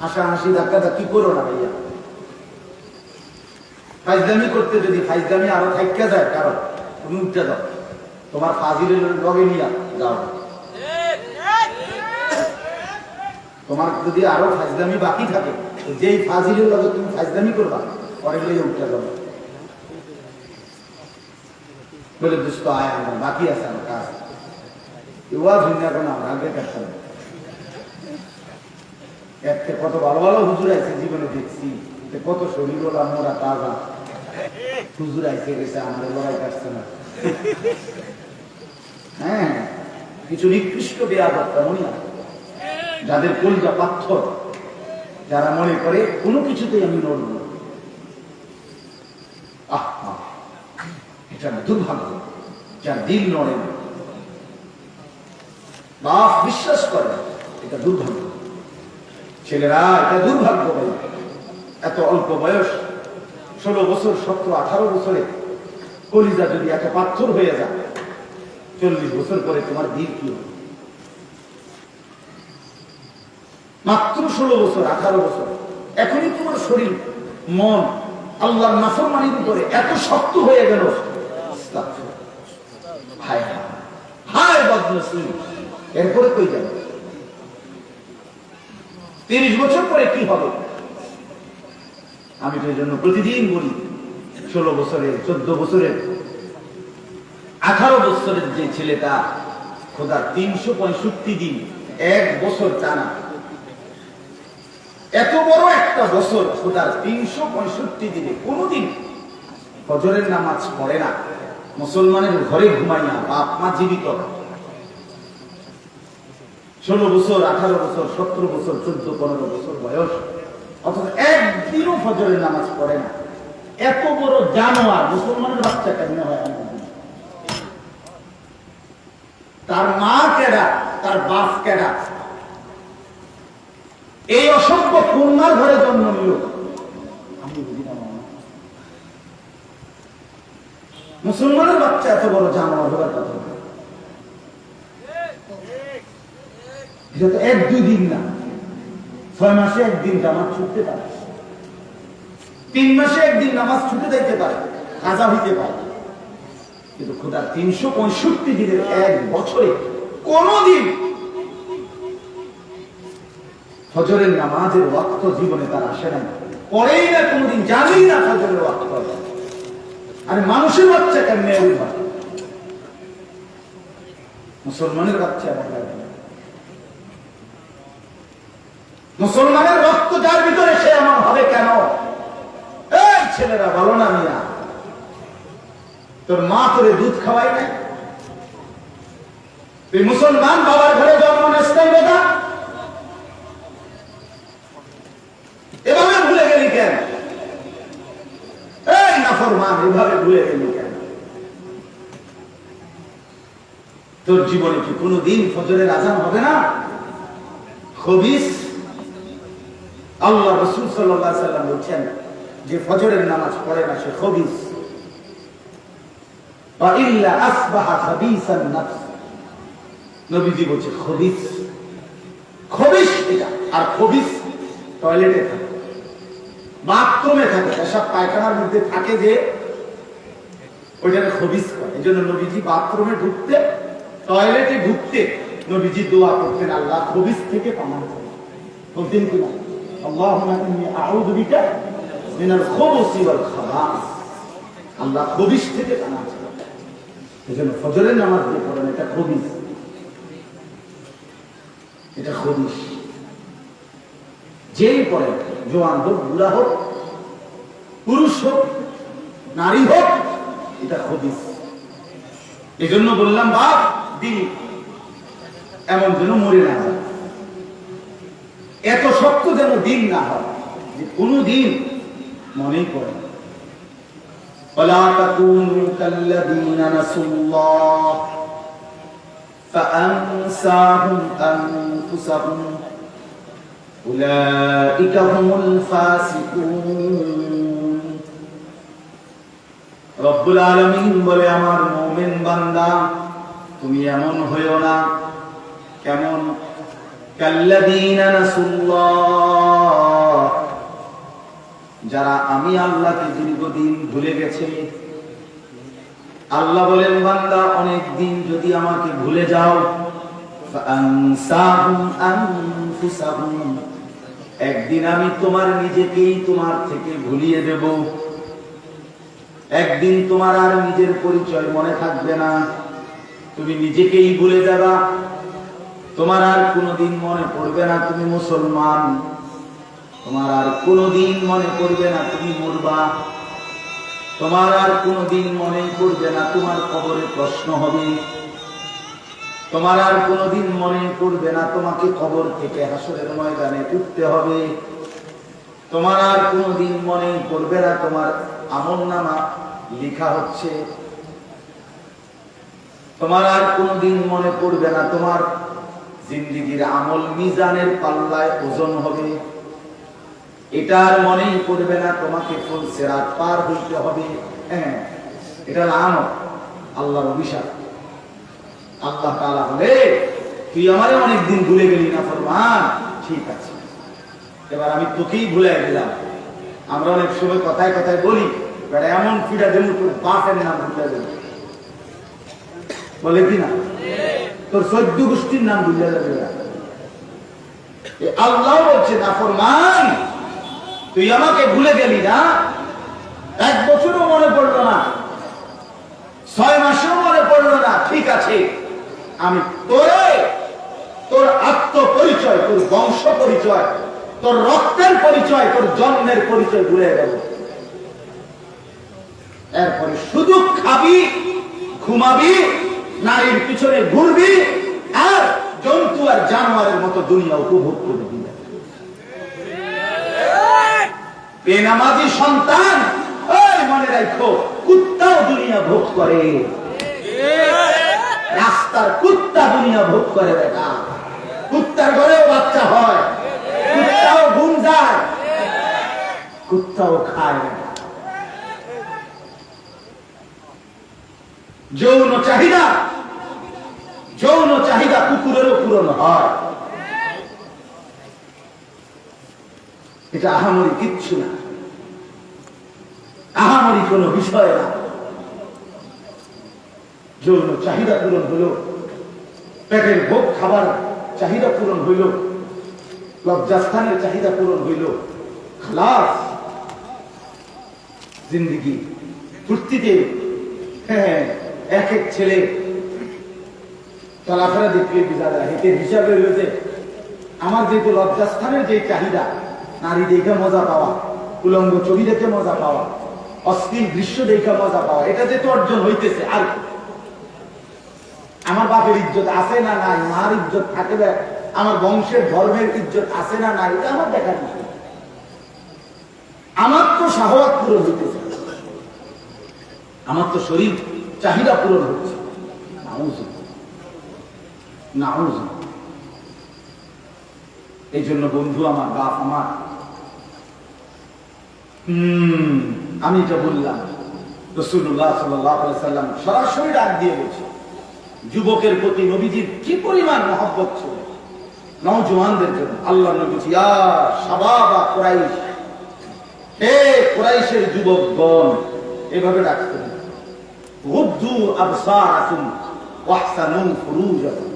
হাসাহাসি ধাক্কা ধাক্কি করো না ভাইয়া। ফাইজদামি করতে যদি ফাইজদামি আরও থাইকা যায়, কারণ তুমি উঠতে দাও। তোমার ফাজিলের লগে নিয়ে যাও। তোমার যদি আরও ফাজদামি বাকি থাকে যেই ফাজিলের লগে তুমি ফাজদামি করবা, পরে গেলে উঠতে যাবে বলে, দুষ্ট আয় আমার, বাকি আছে আমার কাজ। ইউয়া দুনিয়া কোনো, আমার আগে কাটতে কত ভালো ভালো হুজুর আছে জীবনে দেখছি। কত শরীর ওলা মোরা তাজা। হুজুর আইসে গেছে আমাদের লড়াই কাটছে না। হ্যাঁ কিছু নিকৃষ্ট বেয়াদব তেমনই আছে। যাদের কলজা পাথর, যারা মনে করে কোনো কিছুতেই আমি নড়ব না। আহ এটা দুর্ভাগ্য, যার দিল নড়ে না। বিশ্বাস করে, এটা দুর্ভাগ্য। ছেলেরা, এটা দুর্ভাগ্য এত অল্প বয়স, ষোলো বছর সতেরো আঠারো বছরে কলিজা যদি এত পাথর হয়ে যায়, চল্লিশ বছর পরে তোমার দিল কি হবে? মাত্র ষোলো বছর, আঠারো বছর, এখনই তোমার শরীর, মন, আল্লাহর নাফরমানির উপরে এত শক্ত হয়ে গেল। হায় হায় বদনসিব। এরপরে কই যাবে? তিরিশ বছর পরে কি হবে? আমি তো জন্য প্রতিদিন বলি, ষোলো বছরের চোদ্দ বছরের আঠারো বছরের যে ছেলেটা, খোদা তিনশো পঁয়ষট্টি দিন, এক বছর টানা। এত বড় একটা বছর খোদার তিনশো পঁয়ষট্টি দিনে, কোনোদিন ফজরের নামাজ পড়ে না। মুসলমানের ঘরে ঘুমাই না বাপ মা জীবিত। ষোলো বছর, আঠারো বছর, সতেরো বছর, চোদ্দ, পনেরো বছর বয়স। অথচ একদিনও ফজরের নামাজ পড়ে না। এত বড় জানোয়ার, মুসলমানের বাচ্চা কেমন হয় তার মা কেডা, তার বাপ কেডা? এই অসভ্য কন্যার ঘরে জন্ম নিল। আমি মুসলমানের বাচ্চা এত বড় জানোয়ার হবার কথা এটা তো এক দুই দিন না। ছয় মাসে একদিন জামাত ছুটতে পারে। তিন মাসে একদিন নামাজ ছুটে পারে, কাজা হইতে পারে। কিন্তু খোদা তিনশো পঁয়ষট্টি দিনের এক বছরে কোনদিন ফজরের নামাজের ওয়াক্ত জীবনে তার আসে নাই। পরেই না কোনদিন জানেই না ফজরের ওয়াক্ত। আরে মানুষের বাচ্চা কেমনে মুসলমানের বাচ্চা এমন লাগবে না। মুসলমানের রক্ত যার ভিতরে, সে এমন হবে কেন? এই ছেলেরা ভালো না মিয়া। তোর মা তোরে দুধ খাওয়াই নাই? তুই মুসলমান, বাবার ঘরে জন্ম নেস্তাই বেদা এভাবে ভুলে গেলি কেন? এই নাফরমান, এভাবে ভুলে গেলি কেন? তোর জীবনে কি কোনোদিন ফজরের আজান হবে না? খবিস আল্লাহ রসুল সাল্লাম বলছেন যে ফজরের নামাজ পড়ে না সে বলছে, খবিস। খবিস এটা, আর খবিস টয়লেটে থাকে। বাথরুমে থাকে, এসব পায়খানার মধ্যে থাকে যে ওইটাকে খবিস করে। এই জন্য নবীজি বাথরুমে ঢুকতে, টয়লেটে ঢুকতে নবীজি দোয়া করতেন, আল্লাহ খবিস থেকে পানা বলতেন কিনা ইন্নী আউযু বিকা মিনাল খুবুসি ওয়াল খাবাস। আল্লাহ খবিস থেকে পানা চাই এই জন্য ফজরের নামাজ দিয়ে পড়েন, এটা খবিস এটা খবিস যেই পড়ে জোয়ান হোক, বুড়া হোক, পুরুষ হোক, নারী হোক, এটা খবিস এই জন্য বললাম, বাপ, দিন। এমন যেন মরে না যায়। এত শক্ত যেন দিন না হয় যে কোনো দিন মনেই করে না ولا تكونوا كالذين نسوا الله فأنساهم أنفسهم أولئك هم الفاسقون রব্বুল আলমিন বলে আমার মোমেন বান্দা তুমি এমন হইও না কেমন কাল্লাদিনা নাসুল্লাহ যারা আমি আল্লাহকে দীর্ঘদিন ভুলে গেছে। আল্লাহ বলেন, বান্দা, অনেক দিন যদি আমাকে ভুলে যাও একদিন আমি তোমার নিজেকেই তোমার থেকে ভুলিয়ে দেব। একদিন তোমার আর নিজের পরিচয় মনে থাকবে না। তুমি নিজেকেই ভুলে যাবা। তোমার আর কোনোদিন মনে পড়বে না তুমি মুসলমান। তোমার আর কোনোদিন মনে পড়বে না তুমি মরবা। তোমার আর কোনোদিন মনে পড়বে না তোমার কবরে প্রশ্ন হবে। তোমার আর কোনোদিন মনে পড়বে না তোমাকে কবর থেকে হাসরের ময়দানে উঠতে হবে। তোমার আর কোনোদিন মনে পড়বে না তোমার আমল নামা লেখা হচ্ছে। তোমার আর কোনোদিন মনে পড়বে না তোমার জিন্দিগির আমল মিজানের পাল্লায় ওজন হবে। এটা আর মনেই পড়বে না তোমাকে ফুল সেরাত পার হইতে হবে। হ্যাঁ এটা নাম আল্লাহর অভিশাপ। আল্লাহ তাআলা বলে, তুই আমারে অনেকদিন ভুলে গেলি না ফরমান? ঠিক আছে। এবার আমি তোকেই ভুলে গেলাম। আমরা অনেক সময় কথায় কথায় বলি, বেটা, এমন ফিটা দেবো, তোর বাপের নাম ভুলে দেবো। বলে কি না? তোর সদ্য গোষ্ঠীর নাম যাবে আল্লাহ বলছে, না, ফরমান, তুই আমাকে ভুলে গেলি না। এক বছরও মনে পড়ল না, ছয় মাসেও মনে পড়ল না, ঠিক আছে। আমি তোরে, তোর আত্মপরিচয়, তোর বংশ পরিচয়, তোর রক্তের পরিচয়, তোর জন্মের পরিচয় ভুলে গেল। এরপরে শুধু খাবি, ঘুমাবি নারীর পিছনে ঘুরবি আর জন্তু আর জানোয়ারের মতো দুনিয়া উপভোগ করবি। বেনামাজি সন্তান ওই মনে রাখো, কুত্তাও দুনিয়া ভোগ করে। রাস্তার কুত্তা দুনিয়া ভোগ করে কুত্তার ঘরেও বাচ্চা হয়, কুত্তাও ঘুম যায়, কুত্তাও খায় যৌন চাহিদা যৌন চাহিদা কুকুরেরও পূরণ হয়। এটা আহামরি কিচ্ছু না। আহামরি কোনো বিষয় না। যৌন চাহিদা পূরণ হলো, পেটের ভোগ খাবার চাহিদা পূরণ হইল লজ্জাস্থানের চাহিদা পূরণ হইল খালাস, জিন্দিগি, ফুর্তিতে হ্যাঁ এক এক ছেলে চলাফেরা দেখলে বিজা যায় হেঁটে হিসাবে রয়েছে আমার যেহেতু লজ্জাস্থানের যে চাহিদা, নারী দেখে মজা পাওয়া, উলঙ্গ ছবি দেখে মজা পাওয়া অশ্লীল দৃশ্য দেখে মজা পাওয়া, এটা যেহেতু অর্জন হইতেছে, আর আমার বাপের ইজ্জত আছে না নাই, মার ইজ্জত থাকে থাকবে আমার বংশের ধর্মের ইজ্জত আছে না নাই, এটা আমার দেখার বিষয়। আমার তো শাহওয়াত পূরণ হইতেছে। আমার তো শরীর চাহিদা পূরণ হচ্ছে নাউজ। এই জন্য বন্ধু আমার, বাপ আমার। আমি যা বললাম। রসুল্লাহ সাল্লাম সরাসরি ডাক দিয়ে বলছে, যুবকের প্রতি নবীজির কি পরিমাণ মহব্বত ছিল? নওজোয়ানদের জন্য। আল্লাহ নবী ইয়া শাবাবা কুরাইশ। হে কুরাইশের যুবকগণ, এভাবে ডাকতেন গুদ্দু আবসারাকুম ওয়াহসানু ফুরুজাকুম।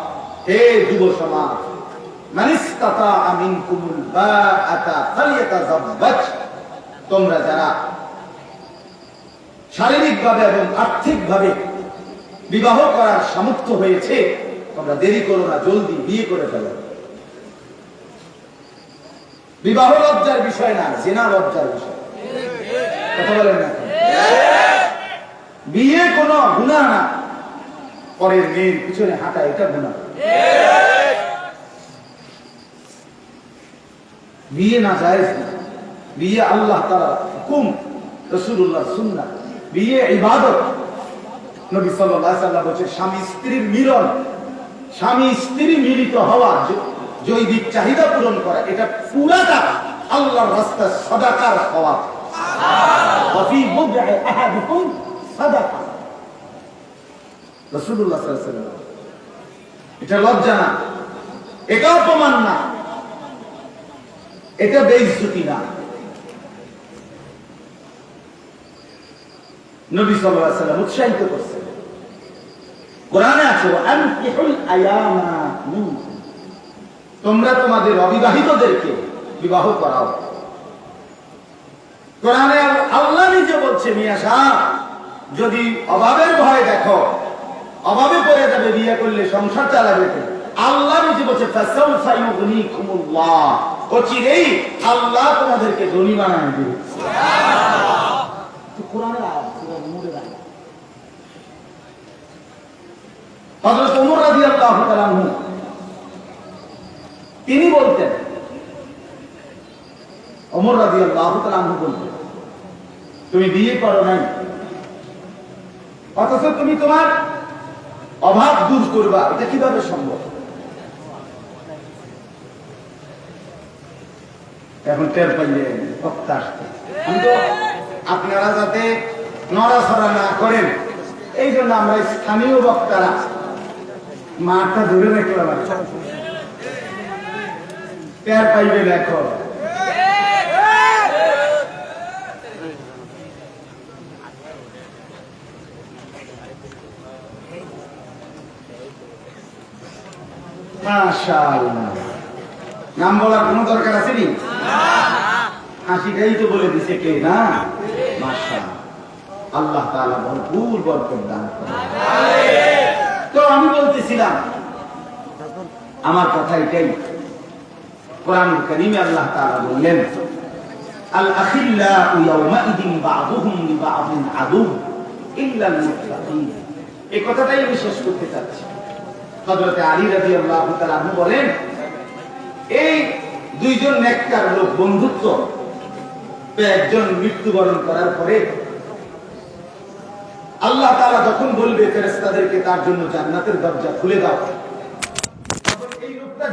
হে যুব সমাজ তোমরা যারা শারীরিকভাবে এবং আর্থিকভাবে বিবাহ করার সামর্থ্য হয়েছে, তোমরা দেরি করো না, জলদি বিয়ে করে ফেলো। বিবাহ লজ্জার বিষয় না, জেনা লজ্জার বিষয়। কথা বলেন না বিয়ে কোনো গুণা না। পরের মেয়ের পিছনে হাঁটা এটা গুণা বিয়ে না যায় বিয়ে আল্লাহ তারা হুকুম রসুল্লাহ সুন্না বিয়ে ইবাদত। নবী সাল্লাহ বলছে স্বামী স্ত্রীর মিলন, স্বামী স্ত্রী মিলিত হওয়া জৈবিক চাহিদা পূরণ করা, এটা পুরাটা আল্লাহর রাস্তা সদাকার হওয়া। রসুল্লাহ এটা লজ্জা না। এটা অপমান না। এটা বেইজ্জতি না। নবী সাল্লাল্লাহু আলাইহি ওয়াসাল্লাম উৎসাহিত করছেন। কোরআনে আছে আনকিহুল আয়ামা মিনকুম। তোমরা তোমাদের অবিবাহিতদেরকে বিবাহ করাও। কোরআনে আল্লাহ নিজে বলছে, মিয়া সাহ, যদি অভাবের ভয় দেখো অভাবে পড়ে যাবে বিয়ে করলে সংসার চালাবে আল্লাহ নিজে বলছে অচিরেই আল্লাহ তোমাদেরকে ধনী বানায় দিবে। তিনি বলতেন অমর রাজি আল্লাহ বলতেন তুমি বিয়ে করো নাই। অথচ তুমি তোমার অভাব দূর করবা, এটা কীভাবে সম্ভব? এখন টের পাইলে বক্তা আসতে আমি তো আপনারা যাতে নড়াছড়া না করেন, এই জন্য আমরা স্থানীয় বক্তারা মাঠটা ধরে রাখলাম। টের পাইবেন এখন। নাম বলার কোনো দরকার আছে নি? হাসিটাই তো বলে দিছে কে না? আল্লাহ ভরপুর দান তো আমি বলতেছিলাম, আমার কথা এটাই। কোরআন করিমে আল্লাহ তাআলা বললেন আল এই কথাটাই আমি শেষ করতে চাচ্ছি। হযরতে আলী রাজি আল্লাহ আনহু বলেন, এই দুইজন নেককার লোক বন্ধুত্ব একজন মৃত্যুবরণ করার পরে আল্লাহ তারা যখন বলবে ফেরেস্তাদেরকে তার জন্য জান্নাতের দরজা খুলে দাও। এই লোকটা